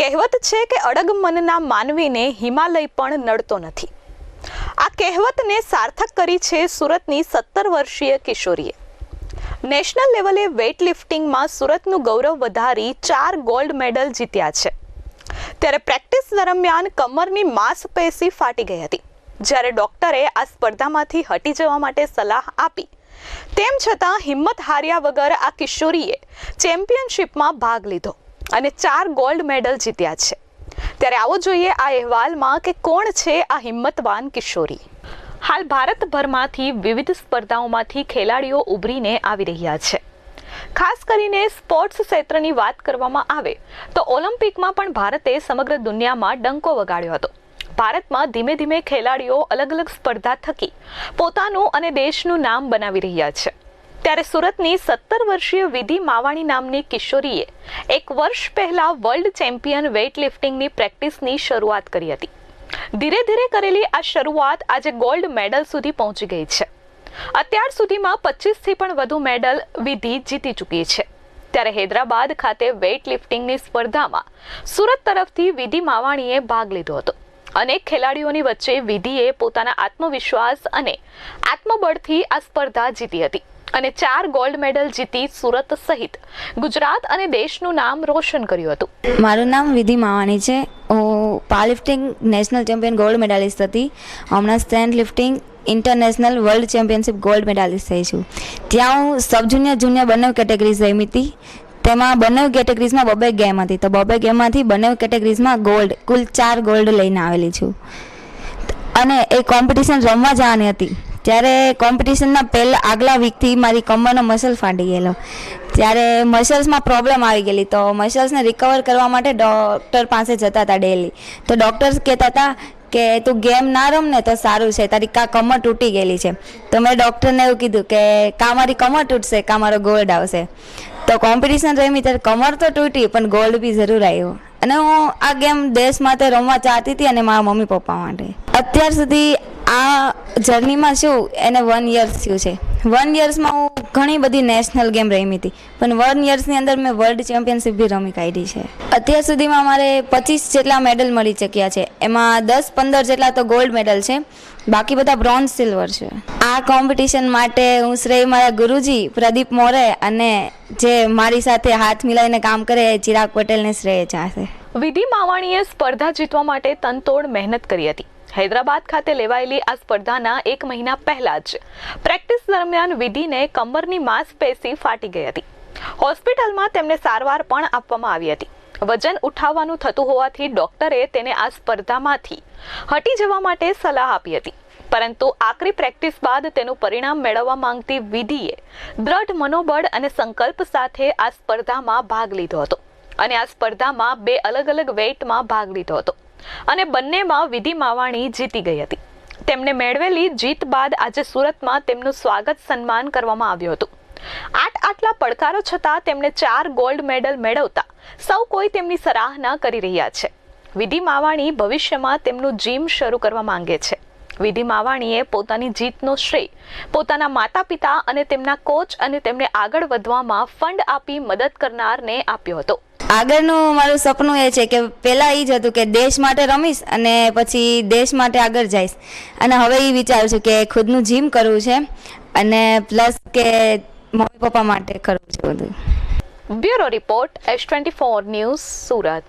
કહેવત છે કે અડગ મનના માનવીને હિમાલય પણ નડતો નથી. આ કહેવતને સાર્થક કરી છે સુરતની સત્તર વર્ષીય કિશોરીએ. નેશનલ લેવલે વેઇટ લિફ્ટિંગમાં સુરતનું ગૌરવ વધારી ચાર ગોલ્ડ મેડલ જીત્યા છે. ત્યારે પ્રેક્ટિસ દરમિયાન કમરની માંસપેશી ફાટી ગઈ હતી. જ્યારે ડોક્ટરે આ સ્પર્ધામાંથી હટી જવા માટે સલાહ આપી. તેમ છતાં હિંમત હાર્યા વગર આ કિશોરીએ ચેમ્પિયનશિપમાં ભાગ લીધો. અને ચાર ગોલ્ડ મેડલ જીત્યા છે. ત્યારે આવો જોઈએ આ અહેવાલમાં કે કોણ છે આ હિંમતવાન કિશોરી. હાલ ભારતભરમાંથી વિવિધ સ્પર્ધાઓમાંથી ખેલાડીઓ ઉભરીને આવી રહ્યા છે. ખાસ કરીને સ્પોર્ટ્સ ક્ષેત્રની વાત કરવામાં આવે, તો ઓલિમ્પિકમાં પણ ભારતે સમગ્ર દુનિયામાં ડંકો વગાડ્યો હતો. ભારતમાં ધીમે ધીમે ખેલાડીઓ અલગ અલગ સ્પર્ધા થકી પોતાનું અને દેશનું નામ બનાવી રહ્યા છે. ત્યારે સુરતની સત્તર વર્ષીય વિધિ માવાણી નામની કિશોરીએ એક વર્ષ પહેલા વર્લ્ડ ચેમ્પિયન વેઇટ લિફ્ટિંગની પ્રેક્ટિસની શરૂઆત કરી હતી. ધીરે ધીરે કરેલી આ શરૂઆત આજે ગોલ્ડ મેડલ સુધી પહોંચી ગઈ છે. અત્યાર સુધીમાં પચીસથી પણ વધુ મેડલ વિધિ જીતી ચૂકી છે. ત્યારે હૈદરાબાદ ખાતે વેઇટ લિફ્ટિંગની સ્પર્ધામાં સુરત તરફથી વિધિ માવાણીએ ભાગ લીધો હતો. અનેક ખેલાડીઓની વચ્ચે વિધિએ પોતાના આત્મવિશ્વાસ અને આત્મબળથી આ સ્પર્ધા જીતી હતી. અને ચાર ગોલ્ડ મેડલ જીતી સુરત સહિત ગુજરાત અને દેશનું નામ રોશન કર્યું હતું. મારું નામ વિધિ માવાણી છે. હું powerlifting national champion gold medalist હતી. હમણાં stand lifting international world championship gold medalist થઈ છું. ત્યાં હું સબ જુનિયર જુનિયર બંને કેટેગરીઝ રમી હતી. તેમાં બંને કેટેગરીઝમાં બબે ગેમ હતી. તો બબે ગેમમાંથી બંને કેટેગરીઝમાં ગોલ્ડ કુલ ચાર ગોલ્ડ લઈને આવેલી છું. અને એ કોમ્પિટિશન રમવા જવાની હતી. ત્યારે કોમ્પિટિશનના પહેલાં આગલા વીકથી મારી કમરનો મસલ ફાટી ગયેલો. ત્યારે મસલ્સમાં પ્રોબ્લેમ આવી ગયેલી. તો મસલ્સને રિકવર કરવા માટે ડૉક્ટર પાસે જતા હતા ડેલી તો ડૉક્ટર્સ કહેતા હતા કે, તું ગેમ ના રમ ને તો સારું છે. તારી કા કમર તૂટી ગયેલી છે. તો મેં ડૉક્ટરને એવું કીધું કે, કા મારી કમર તૂટશે, કા મારો ગોલ્ડ આવશે. તો કોમ્પિટિશન રમી ત્યારે કમર તો તૂટી, પણ ગોલ્ડ બી જરૂર આવ્યો. અને હું આ ગેમ દેશ માટે રમવા ચાહતી હતી અને મારા મમ્મી પપ્પા માટે. અત્યાર સુધી આ જર્નીમાં શું, એને વન યર્સ થયું છે. વન યર્સમાં હું ઘણી બધી નેશનલ ગેમ રમી હતી. પણ વન યર્સની અંદર મેં વર્લ્ડ ચેમ્પિયનશિપ બી રમી કાઢી છે. અત્યાર સુધીમાં મારે પચીસ જેટલા મેડલ મળી ચૂક્યા છે. એમાં દસ પંદર જેટલા તો ગોલ્ડ મેડલ છે. બાકી બધા બ્રોન્ઝ સિલ્વર છે. આ કોમ્પિટિશન માટે હું શ્રેય મારા ગુરુજી, પ્રદીપ મોરે અને જે મારી સાથે હાથ મિલાવીને કામ કરે ચિરાગ પટેલને શ્રેય ચાહશે. વિધિ માવાણીએ સ્પર્ધા જીતવા માટે તનતોડ મહેનત કરી હતી. હૈદરાબાદ ખાતે લેવાયેલી આ સ્પર્ધાના એક મહિના પહેલા જ પ્રેક્ટિસ દરમિયાન વિધિને કમરની માંસપેશી ફાટી ગઈ હતી. હોસ્પિટલમાં તેમને સારવાર પણ આપવામાં આવી હતી. વજન ઉઠાવવાનું થતું હોવાથી ડોક્ટરે તેને આ સ્પર્ધામાંથી હટી જવા માટે સલાહ આપી હતી. પરંતુ આકરી પ્રેક્ટિસ બાદ તેનું પરિણામ મેળવવા માંગતી વિધિએ દ્રઢ મનોબળ અને સંકલ્પ સાથે આ સ્પર્ધામાં ભાગ લીધો હતો. અને આ સ્પર્ધામાં બે અલગ અલગ વેઇટમાં ભાગ લીધો હતો. અને બંનેમાં વિધિ માવાણી જીતી ગઈ હતી. તેમને મેળવેલી જીત બાદ આજે સુરતમાં તેમનું સ્વાગત સન્માન કરવામાં આવ્યું હતું. આઠ આટલા પડકારો છતાં તેમણે ચાર ગોલ્ડ મેડલ મેળવતા સૌ કોઈ તેમની સરાહના કરી રહ્યા છે. વિધિ માવાણી ભવિષ્યમાં તેમનું જીમ શરૂ કરવા માંગે છે. વિધિ માવાણીએ પોતાની જીતનો શ્રેય, પોતાના માતા પિતા અને તેમના કોચ અને તેમને આગળ વધવામાં ફંડ આપી મદદ કરનારને આપ્યો હતો. આગળનું મારું સપનું એ છે કે પહેલાં એ જ હતું કે દેશ માટે રમીશ અને પછી દેશ માટે આગળ જઈશ. અને હવે એ વિચારું છું કે ખુદનું જીમ કરવું છે અને પ્લસ કે મમ્મી પપ્પા માટે કરવું છે બધું. Bureau report S twenty four news Surat.